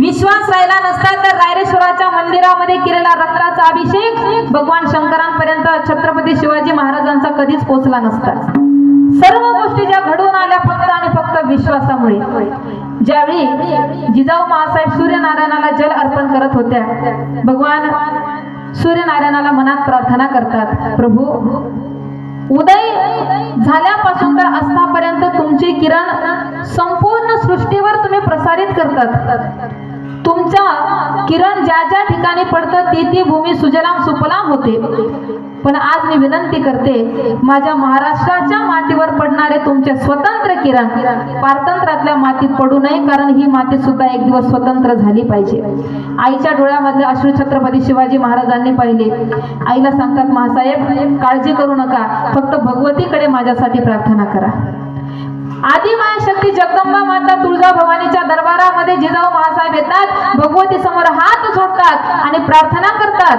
विश्वास राहिला नसता तर रायरेश्वराच्या मंदिरामध्ये केलेला रक्ताचा अभिषेक भगवान शंकरांपर्यंत छत्रपती शिवाजी महाराजांचा कधीच पोचला नसता. सर्व गोष्टी ज्या घडून आल्या फक्त आणि फक्त विश्वासामुळे. ज्यावेळी जिजाऊ महासाहेब सूर्यनारायणाला जल अर्पण करत होत्या भगवान सूर्यनारायणाला मनात प्रार्थना करतात प्रभू उदय झाल्यापासून तर अस्तापर्यंत तुमचे किरण संपूर्ण सृष्टीवर तुम्ही प्रसारित करतात. ज्या ठिकाणी पडतं ती ती भूमी सुजलाम सुफलाम होते. पण आज मी विनंती करते माझ्या महाराष्ट्राच्या मातीवर पडणारे तुमचे स्वतंत्र किरण पारतंत्र्यातल्या मातीत पडू नये कारण ही माती सुद्धा एक दिवस स्वतंत्र झाली पाहिजे. आईच्या डोळ्यामधले अश्रू छत्रपती शिवाजी महाराजांनी पाहिले. आईला सांगतात महासाहेब काळजी करू नका फक्त भगवतीकडे माझ्यासाठी प्रार्थना करा. आदिमाया शक्ती जगदंबा माता तुळजा भवानीच्या दरबारामध्ये जिजाऊ महासाहेब येतात भगवती समोर हात जोडतात आणि प्रार्थना करतात.